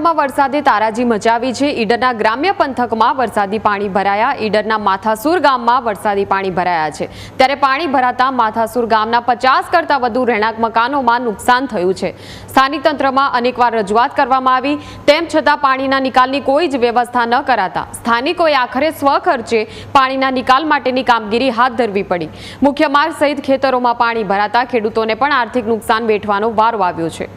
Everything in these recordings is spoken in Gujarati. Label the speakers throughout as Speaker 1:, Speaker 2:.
Speaker 1: બનાસકાંઠામાં વરસાદે તારાજી મચાવી છે. ઈડરના ગ્રામ્ય પંથકમાં વરસાદી પાણી ભરાયા. ઈડરના માથાસુર ગામમાં વરસાદી પાણી ભરાયા છે. ત્યારે પાણી ભરાતા માથાસુર ગામના પચાસ કરતાં વધુ રહેણાંક મકાનોમાં નુકસાન થયું છે. સ્થાનિક તંત્રમાં અનેકવાર રજૂઆત કરવામાં આવી. તેમ છતાં પાણીના નિકાલની કોઈ જ વ્યવસ્થા ન કરાતા સ્થાનિકોએ આખરે સ્વખર્ચે પાણીના નિકાલ માટેની કામગીરી હાથ ધરવી પડી. મુખ્ય માર્ગ સહિત ખેતરોમાં પાણી ભરાતા ખેડૂતોને પણ આર્થિક નુકસાન વેઠવાનો વારો આવ્યો છે.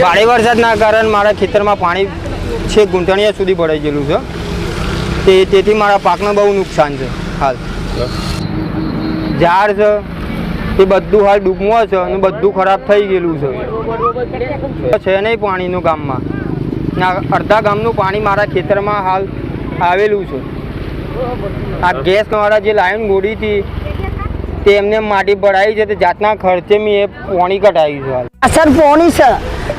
Speaker 2: ભારે વરસાદના કારણે મારા ખેતરમાં પાણી છે ગુંટણિયા સુધી ભરાઈ ગયેલું છે. તે તેથી મારા પાકને બહુ નુકસાન છે, હાલ. ઝાડ છે, એ બધું હાલ ડૂબમાં છે અને બધું ખરાબ થઈ ગયેલું છે. છે નહીં પાણીનું ગામમાં. ના, અડધા ગામનું પાણી મારા ખેતરમાં હાલ આવેલું છે. આ ગેસ વાળા જે લાઈન ગોળી હતી, તે એમને માટી ભરાઈ છે, તે જાતના ખર્ચે મેં એ પાણી કઢાવ્યું છે હાલ.
Speaker 3: અસર પોણી છે.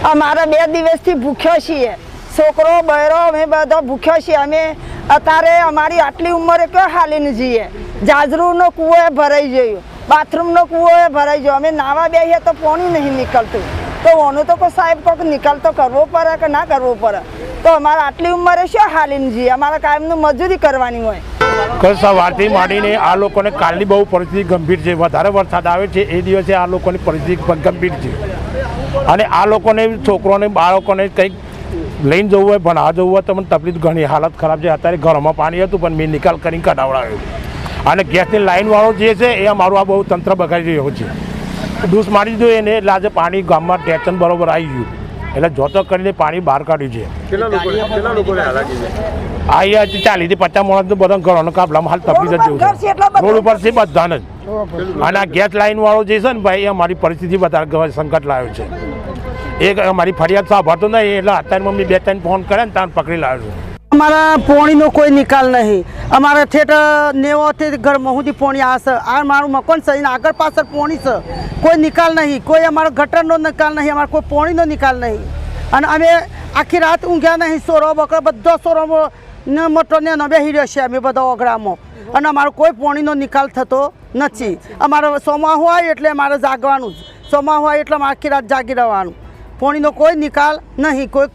Speaker 3: અમારે બે દિવસથી ભૂખ્યો છીએ. છોકરો, બહેરો, અમે બધો ભૂખ્યો છીએ. અમે અત્યારે અમારી આટલી ઉંમરે કયો હાલીને જઈએ જાજરૂનો કૂવો એ ભરાઈ ગયો. બાથરૂમનો કૂવો એ ભરાઈ ગયો. અમે નાવા બેસીએ તો પોણી નહીં નીકળતું. તો ઓનું તો કોઈ સાહેબ કોઈક નિકાલ તો કરવો પડે કે ના કરવો પડે? તો અમારે આટલી ઉંમરે શું હાલીને જઈએ અમારે કાયમનું મજૂરી કરવાની હોય.
Speaker 4: કે સવારથી માંડીને આ લોકોને કાલની બહુ પરિસ્થિતિ ગંભીર છે. વધારે વરસાદ આવે છે એ દિવસે આ લોકોની પરિસ્થિતિ ગંભીર છે. અને આ લોકોને, છોકરોને, બાળકોને કંઈક લઈને જવું હોય ભણવા જવું હોય તો મને તકલીફ ઘણી, હાલત ખરાબ છે. અત્યારે ઘરમાં પાણી હતું પણ મેં નિકાલ કરીને કઢાવડાવ્યો અને ગેસની લાઇનવાળો જે છે એ અમારું આ બહુ તંત્ર બગાડી રહ્યો છે. દૂષ મારી દીધું એને, એટલે આજે પાણી ગામમાં ટેન્શન બરોબર આવી ગયું. એટલે જોતો કરીને પાણી બહાર કાઢ્યું છે. આ ચાલી ચાલીસથી પચાસ માણસ બધા ઘરોનો કાપલામાં હાલ તકલીફ જ જેવું
Speaker 3: બધું-
Speaker 4: છે. રોડ ઉપર છે બધાને જ. અને આ ગેસ લાઈન વાળો જે છે ને ભાઈ એ અમારી પરિસ્થિતિ વધારે સંકટ લાવ્યો છે. એ અમારી ફરિયાદ સાંભળતો નહીં એટલે અત્યારે મમ્મી બે ત્રણ ફોન કરે ને ત્યાં પકડી લાવ્યો છું.
Speaker 3: અમારા પોણીનો કોઈ નિકાલ નહીં. અમારા ઠેઠ નેવોથી ઘરમાં સુધી પોણી આવશે આ મારું મકાન છે, એના આગળ પાછળ પોણી છે. કોઈ નિકાલ નહીં. કોઈ અમારો ગટરનો નિકાલ નહીં. અમારે કોઈ પોણીનો નિકાલ નહીં. અને અમે આખી રાત ઊંઘ્યા નહીં. સોરો બકરો બધો સોરો ને મોટો ને બેસી રહ્યો છે અમે બધા ઓગળામાં. અને અમારો કોઈ પોણીનો નિકાલ થતો નથી. અમારે સોમા હોય એટલે અમારે જાગવાનું જ. સોમાહું હોય એટલે અમારે આખી રાત જાગી રહેવાનું. પોણીનો કોઈ નિકાલ નહીં. કોઈ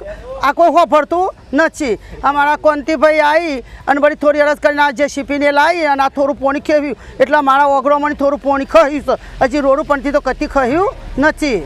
Speaker 3: આ કોઈ હોફરતું નથી. અમારા કોંતીભાઈ આવી અને બધી થોડી અરજ કરીને આ જે શીપીને લાવી અને આ થોડું પોણી ખેવ્યું એટલે મારા ઓગળોમાં થોડું પોણી ખહ્યું હજી રોડ પણથી તો કતી ખહ્યું નથી.